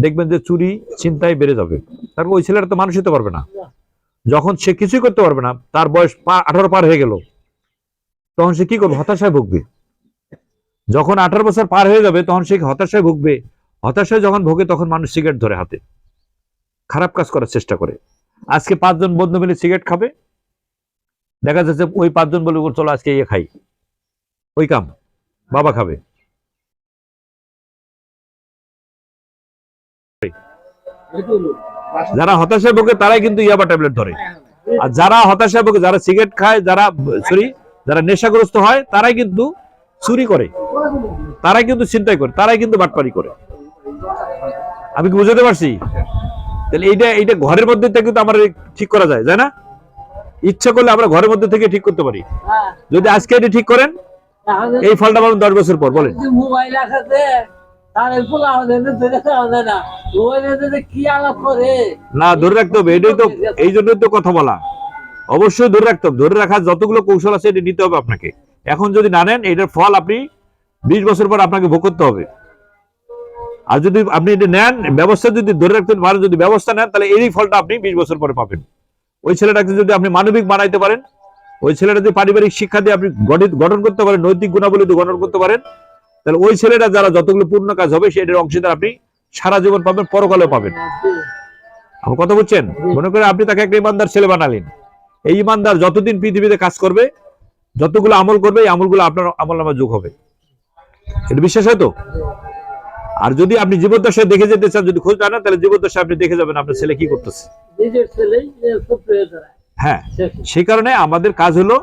দেখবেন যে চুরি চিন্তায় বেড়ে যাবে। তারপর ওই ছেলেটা তো মানুষ হতে পারবে না। যখন সে কিছুই করতে পারবে না, তার বয়স আঠারো পার হয়ে গেল। তখন সে কি করবে? হতাশায় ভুগবে। যখন আঠারো বছর পার হয়ে যাবে, তখন সে হতাশায় ভুগবে। হতাশায় যখন ভোগে, তখন মানুষ সিগারেট ধরে হাতে। খারাপ কাজ করার চেষ্টা করে। আজকে পাঁচজন বন্ধু মিলে সিগারেট খাবে। দেখা যাচ্ছে ওই পাঁচজন বলে চলো আজকে ইয়ে খাই। ওই কাম, বাবা খাবে। যারা হতাশায় ভোগে তারাই কিন্তু ইয়াবা ট্যাবলেট ধরে। আর যারা হতাশায় ভোগে যারা সিগারেট খায়, যারা, সরি, যারা নেশাগ্রস্ত হয়, তারাই কিন্তু চুরি করে। তারাই কিন্তু চিন্তাই করে, তারাই কিন্তু বাটপারি করে। আমি কি বুঝাতে পারছি? তাহলে এইটা এইটা ঘরের মধ্যে কিন্তু আমার ঠিক করা যায়, তাই না? ইচ্ছা করলে আমরা ঘরের মধ্যে থেকে ঠিক করতে পারি। যদি আজকে এটা ঠিক করেন, এই ফলটা পাবেন দশ বছর পর, বলেন। মোবাইল আসাতে করে? না, ধরে রাখতে হবে, এটাই তো এই জন্যই তো কথা বলা। অবশ্যই ধরে রাখতে হবে, ধরে রাখার যতগুলো কৌশল আছে, এটা নিতে হবে আপনাকে। এখন যদি না নেন, এটার ফল আপনি বিশ বছর পর আপনাকে ভোগ করতে হবে। আর যদি আপনি এটা নেন, ব্যবস্থা যদি ধরে রাখতে পারেন, যদি ব্যবস্থা নেন, তাহলে এই ফলটা আপনি বিশ বছর পরে পাবেন। ওই ছেলেটাকে যদি আপনি মানবিক বানাইতে পারেন, ওই ছেলেটা যদি পারিবারিক শিক্ষা দিয়ে আপনি গঠিত গঠন করতে পারেন, নৈতিক গুণাবলী গঠন করতে পারেন তাহলে ওই ছেলেটা যারা যতগুলো পূর্ণ কাজ হবে সেটার অংশীদার আপনি সারা জীবন পাবেন পরকালেও পাবেন। আমার কথা বুঝছেন? মনে করেন আপনি তাকে একটা ইমানদার ছেলে বানালেন। এই ইমানদার যতদিন পৃথিবীতে কাজ করবে যতগুলো আমল করবে এই আমলগুলো আপনার আমল নামা যোগ হবে। এটা বিশ্বাস হয় তো? আর যদি আপনি জীবদ্দশায় দেখে যেতে চান যদি খোঁজ না তাহলে জীবদ্দশায় আপনি দেখে যাবেন আপনার ছেলে কি করতেছে। হ্যাঁ সেই কারণে আমাদের কাজ হলো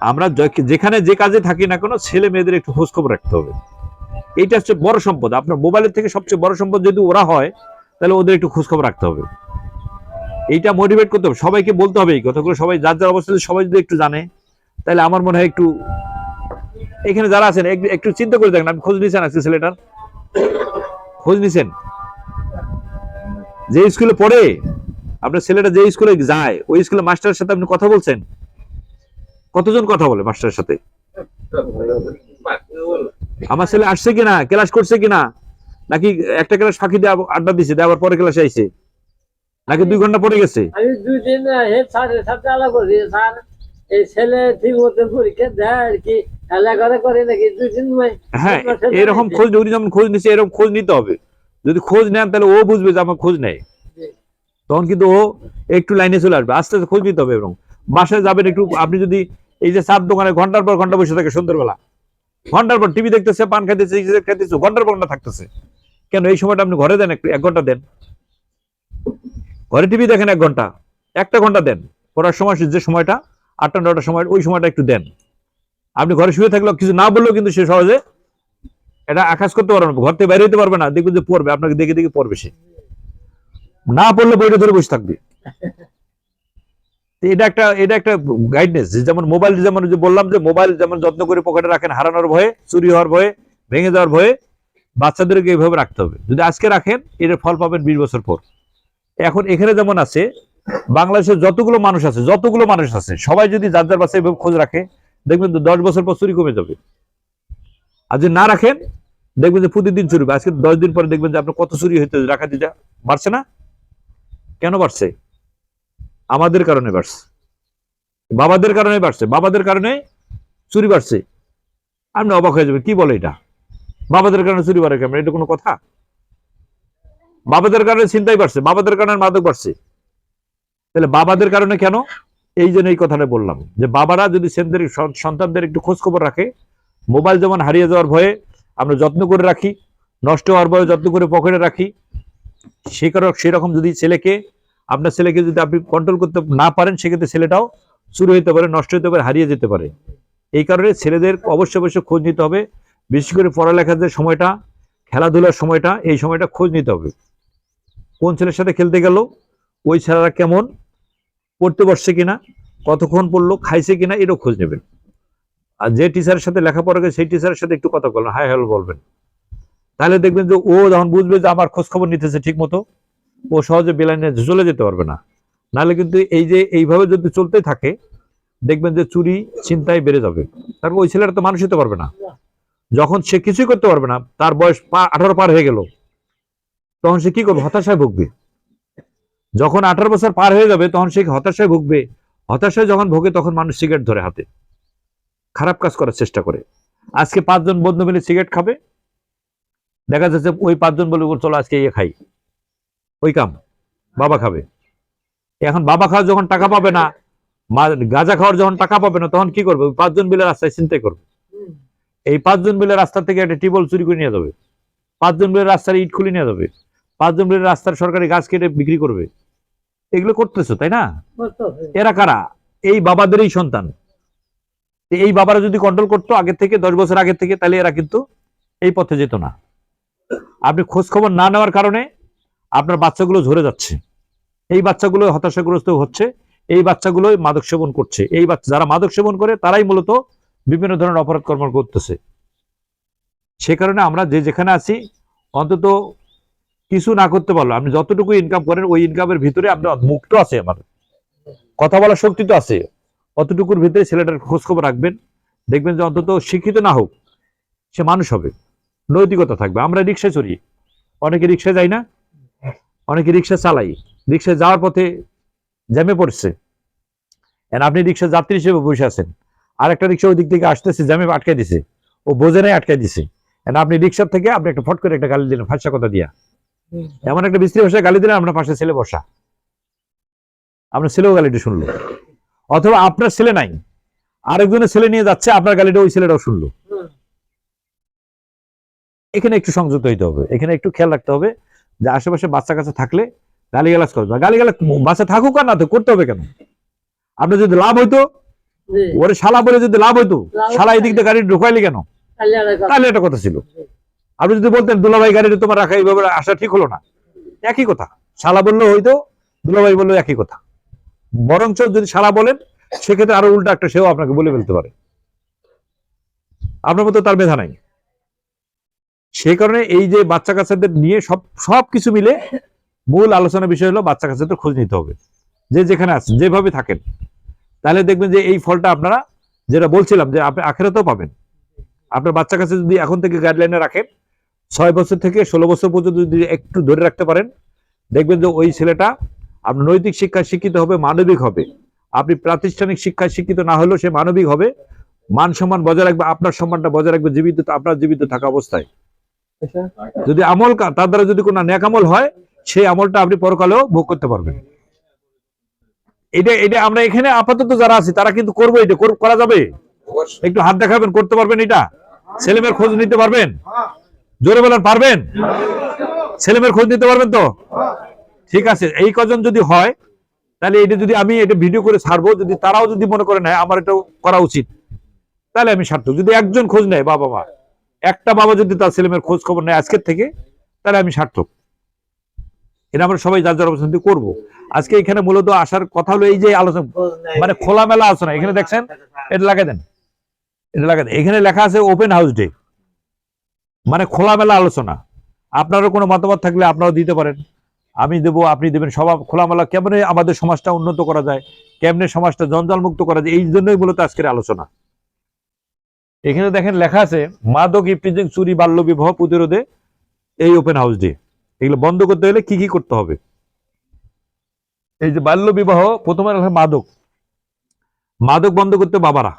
আমরা যেখানে যে কাজে থাকি না কোনো ছেলে মেয়েদের একটু খোঁজ খবর রাখতে হবে। এইটা হচ্ছে বড় সম্পদ। আপনার মোবাইলের থেকে সবচেয়ে বড় সম্পদ যদি ওরা হয়, তাহলে ওদের একটু খোঁজ খবর রাখতে হবে। এইটা মোটিভেট করতে হবে। সবাইকে বলতে হবে এই কথাগুলো। সবাই যার যার অবস্থা সবাই যদি একটু জানে, তাহলে আমার মনে হয় একটু এখানে যারা আছেন একটু- চিন্তা করে দেখেন। আপনি খোঁজ নিয়েছেন আজকে ছেলেটার? খোঁজ নিছেন? যে স্কুলে পড়ে, আপনার ছেলেটা যে স্কুলে যায়, ওই স্কুলে মাস্টারের সাথে আপনি কথা বলছেন? কতজন কথা বলে মাস্টারের সাথে? আমার ছেলে আসছে কিনা? ক্লাস করছে কিনা? নাকি একটা ক্লাস ফাঁকি দিয়ে আড্ডা দিছে আবার পরে ক্লাসে আইছে? নাকি দুই ঘণ্টা পরে গেছে? আমি দুই দিন স্যারের সাথে আলাপ করি স্যার এই ছেলে ঠিক মতো পরীক্ষা দেয় আর কি করে নাকি দুই দিন হ্যাঁ এরকম খোঁজ যেমন খোঁজ নিচ্ছে এরকম খোঁজ নিতে হবে। যদি খোঁজ নেন তাহলে ও বুঝবে যে আমার খোঁজ নেয় তখন কিন্তু ও একটু লাইনে চলে আসবে। আস্তে আস্তে খোঁজ নিতে হবে এবং বাসায় যাবেন একটু আপনি যদি এই যে চার দোকানে ঘণ্টার পর ঘণ্টা বসে থাকে সন্ধ্যাবেলা ঘণ্টার পর টিভি দেখতেছে, পান খাইতেছে খাইতেছে, ঘণ্টার পর ঘণ্টা থাকতেছে। কেন এই সময়টা আপনি ঘরে দেন এক ঘণ্টা দেন? ঘরে টিভি দেখেন এক ঘণ্টা, একটা ঘণ্টা দেন। পড়ার সময় যে সময়টা, আটটা নটার সময়, ওই সময়টা একটু দেন। আপনি ঘরে শুয়ে থাকলেও কিছু না বললেও কিন্তু সে সহজে এটা আকাশ করতে পারবে না, ঘর থেকে বাইরে হতে পারবে না দেখবেন যে পড়বে, আপনাকে দেখে দেখে পড়বে সে। না পড়লে বইটা ধরে বসে থাকবে। এটা একটা এটা একটা গাইডনেস যেমন মোবাইল যেমন যে বললাম যে মোবাইল যেমন যত্ন করে পকেটে রাখেন, হারানোর ভয়ে, চুরি হওয়ার ভয়ে, ভেঙে যাওয়ার ভয়ে, বাচ্চাদেরকে এইভাবে রাখতে হবে। যদি আজকে রাখেন, এর ফল পাবেন বিশ বছর পর। এখন এখানে যেমন আছে বাংলাদেশের যতগুলো মানুষ আছে, যতগুলো মানুষ আছে, সবাই যদি যার যার বাচ্চা এইভাবে খোঁজ রাখে, দেখবেন তো দশ বছর পর চুরি কমে যাবে। আর যদি না রাখেন, দেখবেন যে প্রতিদিন চুরি আজকে দশ দিন পরে দেখবেন যে আপনার কত চুরি হইতে রাখা দিতে বাড়ছে না? কেন বাড়ছে? আমাদের কারণে বাড়ছে। বাবাদের কারণে বাড়ছে, বাবাদের কারণে চুরি বাড়ছে। আপনি অবাক হয়ে যাবেন, কি বলে এটা? বাবাদের কারণে চুরি বাড়ে কেমন? এটা কোনো কথা? বাবাদের কারণে চিন্তাই বাড়ছে, বাবাদের কারণে মাদক বাড়ছে। তাহলে বাবাদের কারণে কেন? এই জন্য এই কথাটা বললাম, যে বাবারা যদি ছেলেদের সন- সন্তানদের একটু খোঁজখবর রাখে, মোবাইল যেমন হারিয়ে যাওয়ার ভয়ে আমরা যত্ন করে রাখি, নষ্ট হওয়ার ভয়ে যত্ন করে পকেটে রাখি, সে কারণ সেরকম যদি ছেলেকে আপনার ছেলেকে যদি আপনি কন্ট্রোল করতে না পারেন, সেক্ষেত্রে ছেলেটাও চুরি হতে পারে, নষ্ট হতে পারে, হারিয়ে যেতে পারে। এই কারণে ছেলেদের অবশ্যই অবশ্যই খোঁজ নিতে হবে। বিশেষ করে পড়ালেখার যে সময়টা, খেলাধুলার সময়টা, এই সময়টা খোঁজ নিতে হবে। কোন ছেলের সাথে খেলতে গেল, ওই ছেলেরা কেমন, পড়তে বসছে কিনা, কতক্ষণ পড়ল, খাইছে কিনা, এটাও খোঁজ নেবেন। আর যে টিচারের সাথে লেখাপড়া গেছে সেই টিচারের সাথে একটু কথা বলবেন হাই হ্যালো বলবেন। তাহলে দেখবেন যে ও যখন বুঝবে যে আমার খোঁজ খবর নিতেছে ঠিক মতো ও সহজে বেলাইনে চলে যেতে পারবে না। নাহলে কিন্তু এই যে এইভাবে যদি চলতে থাকে, দেখবেন যে চুরি চিন্তায় বেড়ে যাবে। তারপর ওই ছেলেটা তো মানুষ হতে পারবে না। যখন সে কিছুই করতে পারবে না, তার বয়স আঠারো পার হয়ে গেল, তখন সে কি করবে? হতাশায় ভুগবে। যখন আঠারো বছর পার হয়ে যাবে, তখন সে হতাশায় ভুগবে। হতাশায় যখন ভোগে, তখন মানুষ সিগারেট ধরে হাতে। খারাপ কাজ করার চেষ্টা করে। আজকে পাঁচজন বন্ধু মিলে সিগারেট খাবে। দেখা যাচ্ছে ওই পাঁচজন বলে, চলো আজকে ইয়ে খাই। ওই কাম বাবা খাবে। এখন বাবা খাওয়ার যখন টাকা পাবে না গাঁজা খাওয়ার যখন টাকা পাবে না তখন কি করবে? পাঁচজন মিলে রাস্তায় চিন্তাই করবে। এই পাঁচজন মিলে রাস্তা থেকে একটা টিবল চুরি করে নিয়ে যাবে। পাঁচজন মিলে রাস্তার ইট খুলে নিয়ে যাবে। পাঁচজন মিলে রাস্তার সরকারি গাছ কেটে বিক্রি করবে। এগুলো করতেছো তাই না? এরা কারা? এই বাবাদেরই সন্তান। এই বাবারা যদি কন্ট্রোল করতো আগের থেকে দশ বছর আগের থেকে তাহলে এরা কিন্তু এই পথে যেত না। আপনি খোঁজ খবর না নেওয়ার কারণে আপনার বাচ্চাগুলো ঝরে যাচ্ছে। এই বাচ্চাগুলো হতাশাগ্রস্ত হচ্ছে, এই বাচ্চাগুলোই মাদক সেবন করছে। এই বাচ্চা, যারা মাদক সেবন করে, তারাই মূলত বিভিন্ন ধরনের অপরাধ কর্ম করতেছে। সে কারণে আমরা যে যেখানে আছি, অন্তত কিছু না করতে পারল আপনি যতটুকু ইনকাম করেন, ওই ইনকামের ভিতরে আপনার মুক্ত আছে আমার। কথা বলার শক্তি তো আছে। অতটুকুর ভিতরে ছেলেটার খোঁজ খবর রাখবেন। দেখবেন যে অন্তত শিক্ষিত না হোক, সে মানুষ হবে। নৈতিকতা থাকবে। আমরা রিক্সায় চড়ি। অনেকে রিক্সায় যাই না। অনেকে রিক্সা চালাই। রিক্সায় যাওয়ার পথে জ্যামে পড়ছে। আপনি রিক্সা যাত্রী হিসেবে বসে আছেন। আর একটা রিক্সা ওই দিক থেকে আসতেছে, জ্যামে আটকাই দিছে। ও বোঝে নাই আটকাই দিছে। আপনি রিক্সার থেকে আপনি একটা ফট করে একটা গালি দিলেন ফাঁসা কথা দিয়া। এমন একটা বিশ্রী ভাষায় গালি দিলেন, আপনার পাশে ছেলে বসা। আপনার ছেলেও গালিটা শুনলো। অথবা আপনার ছেলে নাই, আরেকজনের ছেলে নিয়ে যাচ্ছে, আপনার গালিটা ওই ছেলেটাও শুনলো। এখানে একটু সংযত হইতে হবে। এখানে একটু খেয়াল রাখতে হবে। যে আশেপাশে বাচ্চা কাছে থাকলে গালি গালাজ করবে গালি গালাজ বাচ্চা থাকুক আর না তো করতে হবে কেন? আপনার যদি লাভ হইতো ওরে শালা বলে যদি লাভ হইতো শালা এই দিক দিয়ে গাড়ি ঢুকাইলি কেন? তাহলে তাহলে একটা কথা ছিল। আপনি যদি বলতেন দুলাভাই গাড়িটা তোমার রাখা এইভাবে আসা ঠিক হলো না। একই কথা। শালা বলল হয়তো দুলাভাই বলল একই কথা। বরঞ্চ যদি শালা বলেন সেক্ষেত্রে আরও উল্টা একটা সেও আপনাকে বলে ফেলতে পারে। আপনার মতো তার মেধা নাই। সেই কারণে এই যে বাচ্চা কাচ্চাদের নিয়ে সব সব কিছু মিলে মূল আলোচনা বিষয় হলো বাচ্চা কাচ্চাদের খোঁজ নিতে হবে। যে যেখানে আছেন যেভাবে থাকেন। তাহলে দেখবেন যে এই ফলটা আপনারা যেটা বলছিলাম যে আপনি আখেরাতেও পাবেন। আপনার বাচ্চা কাছে যদি এখন থেকে গাইডলাইনে রাখেন, ছয় বছর থেকে ষোলো বছর পর্যন্ত যদি একটু ধরে রাখতে পারেন, দেখবেন যে ওই ছেলেটা আপনার নৈতিক শিক্ষায় শিক্ষিত হবে, মানবিক হবে। আপনি প্রাতিষ্ঠানিক শিক্ষায় শিক্ষিত না হলেও সে মানবিক হবে। মান সম্মান বজায় রাখবে, আপনার সম্মানটা বজায় রাখবে, জীবিত, আপনার জীবিত থাকা অবস্থায়। যদি আমল তার দ্বারা যদি কোনো ন্যাকামল হয় সেই আমলটা আপনি পরকালেও ভোগ করতে পারবেন। এটা এটা আমরা এখানে আপাতত যারা আছি তারা কিন্তু করব এটা। করা যাবে? একটু হাত দেখাবেন করতে পারবেন এটা? ছেলেমেয়ের খোঁজ নিতে পারবেন? জোরে বলেন পারবেন? ছেলেমেয়ের খোঁজ নিতে পারবেন তো? ঠিক আছে এই কজন যদি হয় তাহলে এটা যদি আমি এটা ভিডিও করে ছাড়বো যদি তারাও যদি মনে করে নেয় আমার এটা করা উচিত। তাহলে আমি সার্থক। যদি একজন খোঁজ নেয় বাবা মা একটা বাবা যদি তার ছেলেমেয়ের খোঁজ খবর নেয় আজকের থেকে, তাহলে আমি সার্থক। এটা আমরা সবাই যার যার অবস্থান করব। আজকে এখানে মূলত আসার কথা হলো এই যে আলোচনা মানে খোলামেলা আলোচনা। এখানে দেখছেন, এটা লাগাই দেন। এটা লাগাই দেন। এখানে লেখা আছে ওপেন হাউস ডে মানে খোলামেলা আলোচনা। আপনারও কোনো মতামত থাকলে আপনারাও দিতে পারেন। আমি দেবো, আপনি দেবেন। সবার খোলামেলা, কেমনে আমাদের সমাজটা উন্নত করা যায়, কেমনে সমাজটা জঞ্জাল মুক্ত করা যায়, এই জন্যই মূলত আজকের আলোচনা। এখানে দেখেন লেখা আছে মাদক ইফটিজিং চুরি বাল্য বিবাহ প্রতিরোধে এই ওপেন হাউস ডে এগুলো বন্ধ করতে হলে কি কি করতে হবে? এই যে বাল্য বিবাহ প্রথমে লেখা মাদক। মাদক বন্ধ করতে বাবারা।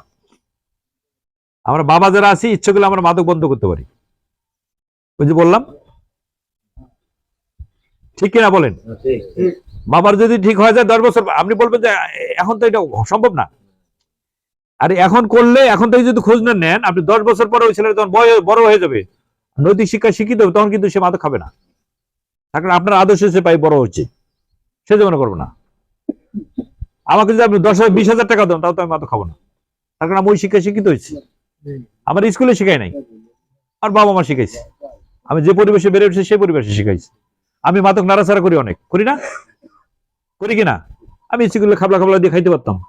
আমরা বাবা যারা আছি ইচ্ছে করলে আমরা মাদক বন্ধ করতে পারি। ওই যে বললাম। ঠিক কিনা বলেন? বাবার যদি ঠিক হয়ে যায় দশ বছর আপনি বলবেন যে এখন তো এটা সম্ভব না। আর এখন করলে, এখন থেকে যদি খোঁজ না নেন, আপনি দশ বছর পরে ওই ছেলেটা যখন বয়- বড় হয়ে যাবে, নৈতিক শিক্ষা শিক্ষিত হবে, তখন কিন্তু সে মাদক খাবে না। কারণ আপনার আদর্শ সে পাই বড় হচ্ছে। সে যেমন করব না। আমাকে যদি আপনি দশ হাজার, বিশ হাজার টাকা দেন তাও তো আমি মাদক খাব না। তার কারণ আমি ওই শিক্ষায় শিক্ষিত হয়েছি। আমার স্কুলে শিখাই নাই। আর বাবা মা শিখাইছে। আমি যে পরিবেশে বেড়ে উঠছি, সেই পরিবেশে শিখাইছি। আমি মাদক নাড়াচাড়া করি অনেক। করি না? করি কিনা আমি স্কুলে খাবলা খাবলা দিয়ে খাইতে পারতাম।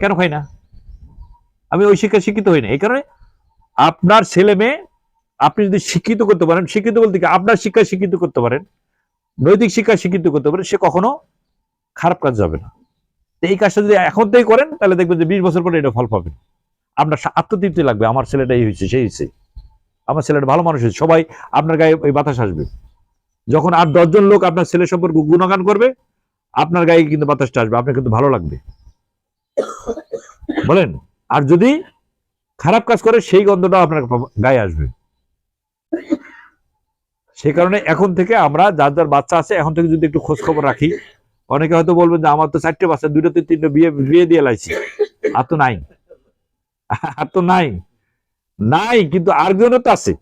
কেন খাই না? আমি ওই শিক্ষা শিক্ষিত হই না এই কারণে আপনার ছেলে মেয়ে, আপনি যদি শিক্ষিত করতে পারেন, শিক্ষিত বলতে কি? আপনার শিক্ষায় শিক্ষিত করতে পারেন, নৈতিক শিক্ষা শিক্ষিত করতে পারেন, সে কখনো খারাপ কাজ যাবে না। এই কাজটা যদি এখন থেকেই করেন, তাহলে দেখবেন যে বিশ বছর পরে এটা ফল পাবেন। আপনার আত্মতৃপ্তি লাগবে, আমার ছেলেটা এই হয়েছে, সেই হয়েছে। আমার ছেলেটা ভালো মানুষ হয়েছে, সবাই আপনার গায়ে ওই বাতাস আসবে। যখন আর দশজন লোক আপনার ছেলে সম্পর্কে গুণগান করবে, আপনার গায়ে কিন্তু বাতাসটা আসবে, আপনার কিন্তু ভালো লাগবে। বলেন? আর যদি খারাপ কাজ করে, সেই গন্ধটাও আপনার গায়ে আসবে। সেই কারণে এখন থেকে আমরা যার যার বাচ্চা আছে, এখন থেকে যদি একটু খোঁজ খবর রাখি, অনেকে হয়তো বলবেন যে, আমার তো চারটে বাচ্চা দুইটাতে তিনটে বিয়ে বিয়ে দিয়ে লাইছি। আর তো নাই। আর তো নাই। নাই, কিন্তু আরেকজনের তো আছে।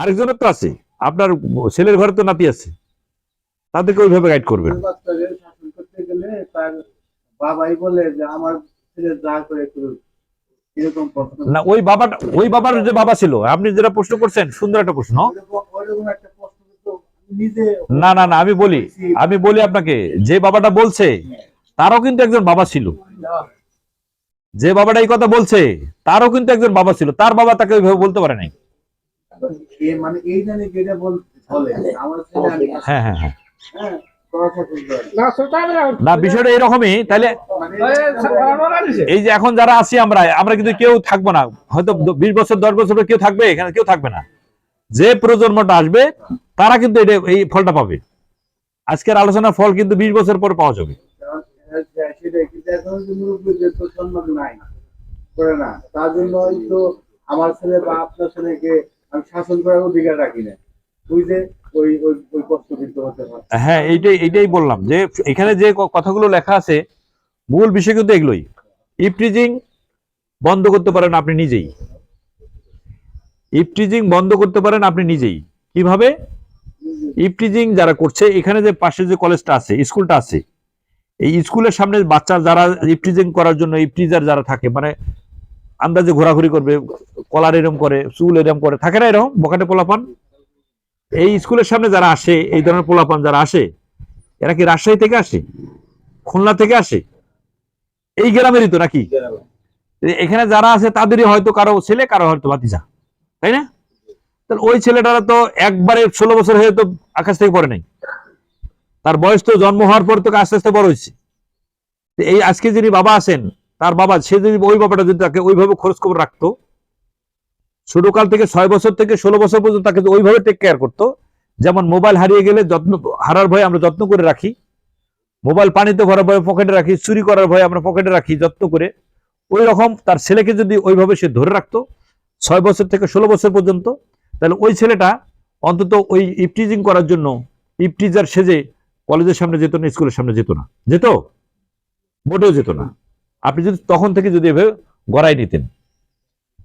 আরেকজনের তো আছে। আপনার ছেলের ঘরে তো নাতি আছে। তাদেরকে ওইভাবে গাইড করবেন। বাবাই বলে যে, আমার না ওই বাবাটা ওই বাবার যে বাবা ছিল আপনি যেটা প্রশ্ন করছেন সুন্দর একটা প্রশ্ন। না না না আমি বলি আমি বলি আপনাকে যে বাবাটা বলছে তারও কিন্তু একজন বাবা ছিল। যে বাবাটা এই কথা বলছে তারও কিন্তু একজন বাবা ছিল। তার বাবা তাকে ওইভাবে বলতে পারে নাই। মানে আমি হ্যাঁ হ্যাঁ। হ্যাঁ না বিষয়টা এরকমই। তাহলে এই যে এখন যারা আছি আমরা আমরা কিন্তু কেউ থাকব না। হয়তো বিশ বছর দশ বছর কেউ থাকবে এখানে কেউ থাকবে না। যে প্রজন্মটা আসবে তারা কিন্তু এটা এই ফলটা পাবে। আজকের আলোচনার ফল কিন্তু বিশ বছর পর পাওয়া যাবে। না তার আমার ছেলে বা আপনার ছেলেকে আমি শাসন করার অধিকার রাখি না। ওই হ্যাঁ এইটাই এইটাই বললাম যে এখানে যে কথাগুলো লেখা আছে মূল বিষয় কিন্তু এগুলোই। ইপটিজিং বন্ধ করতে পারেন আপনি নিজেই। ইপটিজিং বন্ধ করতে পারেন আপনি নিজেই। কীভাবে? ইপটিজিং যারা করছে, এখানে যে পাশে যে কলেজটা আছে স্কুলটা আছে, এই স্কুলের সামনে বাচ্চা যারা ইপটিজিং করার জন্য ইপটিজার যারা থাকে মানে আন্দাজে ঘোরাঘুরি করবে, কলার এরম করে, চুল এরম করে, থাকে না এরকম? বকাটে পোলাপান? এই স্কুলের সামনে যারা আসে, এই ধরনের পোলাপান যারা আসে, এরা কি রাজশাহী থেকে আসে? খুলনা থেকে আসে? এই গ্রামেরই তো নাকি? এখানে যারা আছে, তাদেরই হয়তো কারও ছেলে, কারও হয়তো ভাতিজা, তাই না? তাহলে ওই ছেলেটারা তো একবারে ষোলো বছর হয়ে তো আকাশ থেকে পড়ে নাই। তার বয়স তো জন্ম হওয়ার পর তো আস্তে আস্তে বড় হয়েছে। এই আজকে যিনি বাবা আছেন, তার বাবা, সে যদি ওই বাবাটা যদি তাকে ওইভাবে খরচ খবর রাখতো ছোটকাল থেকে ছয় বছর থেকে ষোলো বছর পর্যন্ত তাকে ওইভাবে টেক কেয়ার করতো। যেমন মোবাইল হারিয়ে গেলে যত্ন, হারার ভয়ে আমরা যত্ন করে রাখি। মোবাইল পানিতে ভরার ভয়ে পকেটে রাখি, চুরি করার ভয়ে আমরা পকেটে রাখি যত্ন করে। ওই রকম তার ছেলেকে যদি ওইভাবে সে ধরে রাখতো, ছয় বছর থেকে ষোলো বছর পর্যন্ত, তাহলে ওই ছেলেটা অন্তত ওই ইপটিজিং করার জন্য ইপটিজার সেজে কলেজের সামনে যেত না, স্কুলের সামনে যেত না। যেত? মোটেও যেত না। আপনি যদি তখন থেকে যদি এভাবে গড়াই নিতেন।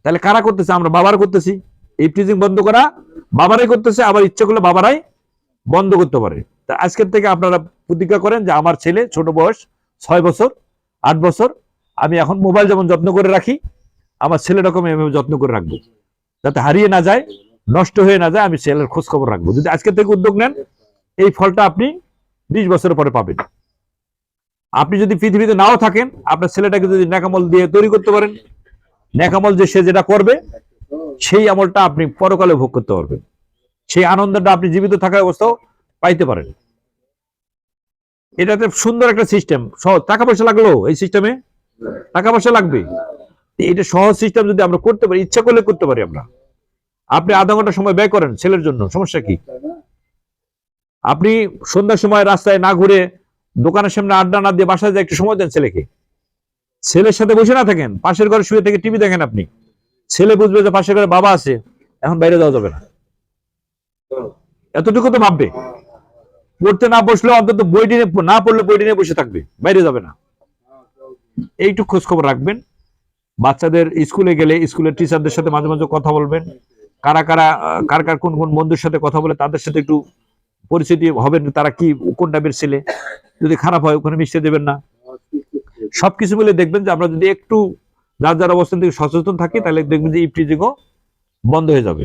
তাহলে কারা করতেছে? আমরা বাবার করতেছি। ইপটিজিং বন্ধ করা বাবারাই করতেছে, আবার ইচ্ছা করলে বাবারাই বন্ধ করতে পারে। তা আজকের থেকে আপনারা প্রতিজ্ঞা করেন যে আমার ছেলে ছোট বয়স ছয় বছর, আট বছর, আমি এখন মোবাইল যেমন যত্ন করে রাখি, আমার ছেলেটাকে এভাবে যত্ন করে রাখব। যাতে হারিয়ে না যায়, নষ্ট হয়ে না যায়, আমি ছেলের খোঁজ খবর রাখব। যদি আজকের থেকে উদ্যোগ নেন, এই ফলটা আপনি বিশ বছর পরে পাবেন। আপনি যদি পৃথিবীতে নাও থাকেন, আপনার ছেলেটাকে যদি নাকামল দিয়ে তৈরি করতে পারেন ন্যাকামল যে সে যেটা করবে, সেই আমলটা আপনি পরকালে ভোগ করতে পারবেন। সেই আনন্দটা আপনি জীবিত থাকার অবস্থাও পাইতে পারেন। এটাতে সুন্দর একটা সিস্টেম সহজ। টাকা পয়সা লাগল এই সিস্টেমে টাকা পয়সা লাগবে। এটা সহজ সিস্টেম যদি আমরা করতে পারি, ইচ্ছা করলে করতে পারি আমরা। আপনি আধা ঘণ্টা সময় ব্যয় করেন ছেলের জন্য, সমস্যা কি? আপনি সন্ধ্যার সময় রাস্তায় না ঘুরে দোকানের সামনে আড্ডা না দিয়ে বাসায় যায় একটু সময় দেন ছেলেকে। ছেলের সাথে বসে না থাকেন, পাশের ঘরে শুয়ে থেকে টিভি দেখেন আপনি। ছেলে বুঝবে যে পাশের ঘরে বাবা আছে, এখন বাইরে যাওয়া যাবে না। এতটুকু তো ভাববে। পড়তে না বসলে অন্তত নিয়ে না পড়লে বইটি নিয়ে বসে থাকবে, বাইরে যাবে না। এইটুকু খোঁজ খবর রাখবেন। বাচ্চাদের স্কুলে গেলে স্কুলের টিচারদের সাথে মাঝে মাঝে কথা বলবেন। কারা কারা, কার কার কোন কোন বন্ধুর সাথে কথা বলে তাদের সাথে একটু পরিচিতি হবেন, তারা কি, কোন টাইপের ছেলে? যদি খারাপ হয়, ওখানে মিশতে দেবেন না। সবকিছু মিলে দেখবেন যে আমরা যদি একটু যার যার অবস্থান থেকে সচেতন থাকি তাহলে দেখবেন যে ইপটিজিংও বন্ধ হয়ে যাবে।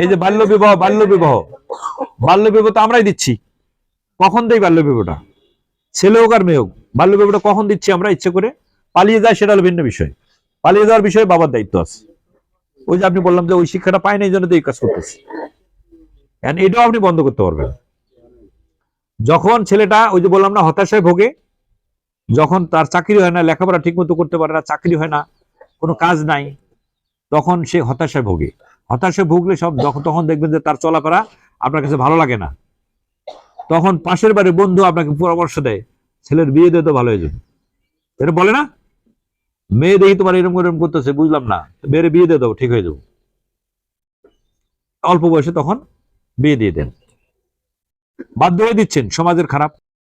এই যে বাল্য বিবাহ বাল্য বিবাহ। বাল্য বিবাহ তো আমরাই দিচ্ছি। কখন দেই বাল্য বিবাহটা? ছেলে হোক আর মেয়ে হোক বাল্য বিবাহটা কখন দিচ্ছি আমরা ইচ্ছে করে? পালিয়ে যায় সেটা হলো ভিন্ন বিষয়। পালিয়ে যাওয়ার বিষয়ে বাবার দায়িত্ব আছে। ওই যে আপনি বললাম যে ওই শিক্ষাটা পায় না এই জন্য তো এই কাজ করতেছি। এটাও আপনি বন্ধ করতে পারবেন। যখন ছেলেটা ওই যে বললাম না হতাশায় ভোগে যখন তার চাকরি হয় না, লেখাপড়া ঠিক মতো করতে পারে না, চাকরি হয় না, কোনো কাজ নাই, তখন সে হতাশায় ভোগে। হতাশায় ভুগলে সব তখন দেখবেন যে তার চলাফেরা আপনার কাছে ভালো লাগে না। তখন পাশের বাড়ির বন্ধু আপনাকে পরামর্শ দেয়, ছেলের বিয়ে দিয়ে তো ভালো হয়ে যাবে এটা বলে না? মেয়ে দেখি তোমার এরকম এরকম করতেছে, বুঝলাম না। মেয়ের বিয়ে দিয়ে দেবো ঠিক হয়ে যাব। অল্প বয়সে তখন বিয়ে দিয়ে দেন। বাধ্য হয়ে দিচ্ছেন, সমাজের খারাপ।